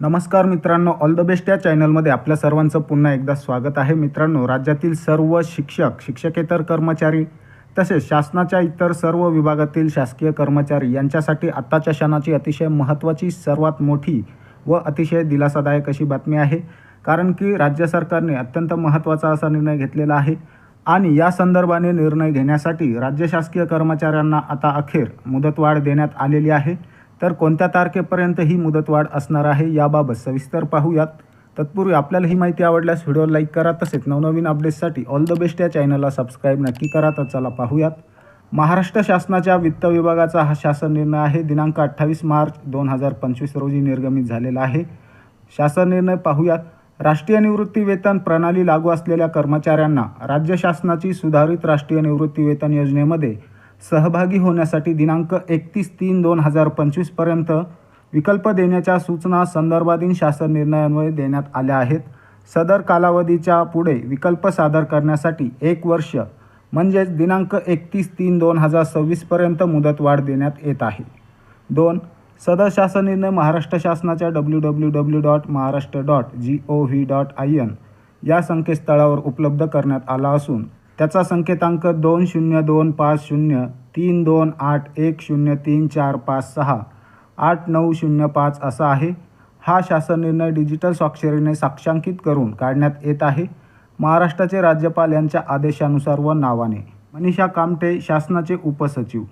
नमस्कार मित्रांनो all the best या चॅनलमध्ये आपल्या सर्वांचं पुन्हा एकदा स्वागत आहे. मित्रांनो राज्यातील सर्व शिक्षक शिक्षकेतर कर्मचारी तसेच शासनाच्या इतर सर्व विभागातील शासकीय कर्मचारी यांच्यासाठी आत्ताच्या क्षणाची अतिशय महत्त्वाची सर्वात मोठी व अतिशय दिलासादायक अशी बातमी आहे. कारण की राज्य सरकारने अत्यंत महत्त्वाचा असा निर्णय घेतलेला आहे आणि या संदर्भाने निर्णय घेण्यासाठी राज्य शासकीय कर्मचाऱ्यांना आता अखेर मुदतवाढ देण्यात आलेली आहे. तर कोणत्या तारखेपर्यंत ही मुदतवाढ असणार आहे याबाबत सविस्तर पाहूयात. तत्पूर्वी आपल्याला ही माहिती आवडल्यास व्हिडिओ लाईक करा तसेच नवनवीन अपडेट्ससाठी ऑल द बेस्ट या चॅनलला सबस्क्राईब नक्की करा तर चला पाहूयात. महाराष्ट्र शासनाच्या वित्त विभागाचा हा शासन निर्णय आहे. दिनांक अठ्ठावीस मार्च दोन हजार पंचवीस रोजी निर्गमित झालेला आहे. शासन निर्णय पाहूयात. राष्ट्रीय निवृत्ती वेतन प्रणाली लागू असलेल्या कर्मचाऱ्यांना राज्य शासनाची सुधारित राष्ट्रीय निवृत्ती वेतन योजनेमध्ये सहभागी होण्यासाठी दिनांक एकतीस तीन दोन हजार पंचवीसपर्यंत विकल्प देण्याच्या सूचना संदर्भाधीन शासन निर्णयान्वये देण्यात आल्या आहेत. सदर कालावधीच्या पुढे विकल्प सादर करण्यासाठी एक वर्ष म्हणजेच दिनांक एकतीस तीन दोन हजार सव्वीसपर्यंत मुदतवाढ देण्यात येत आहे. दोन सदर शासन निर्णय महाराष्ट्र शासनाच्या W W W dot Maharashtra dot G O V dot I N या संकेतस्थळावर उपलब्ध करण्यात आला असून त्याचा संकेतांक दोन शून्य दोन पाच शून्य तीन दोन आठ एक शून्य तीन चार पाच सहा आठ नऊ शून्य पाच असा आहे. हा शासन निर्णय डिजिटल स्वाक्षरीने साक्षांकित करून काढण्यात येत आहे. महाराष्ट्राचे राज्यपाल यांच्या आदेशानुसार व नावाने. मनीषा कामटे शासनाचे उपसचिव.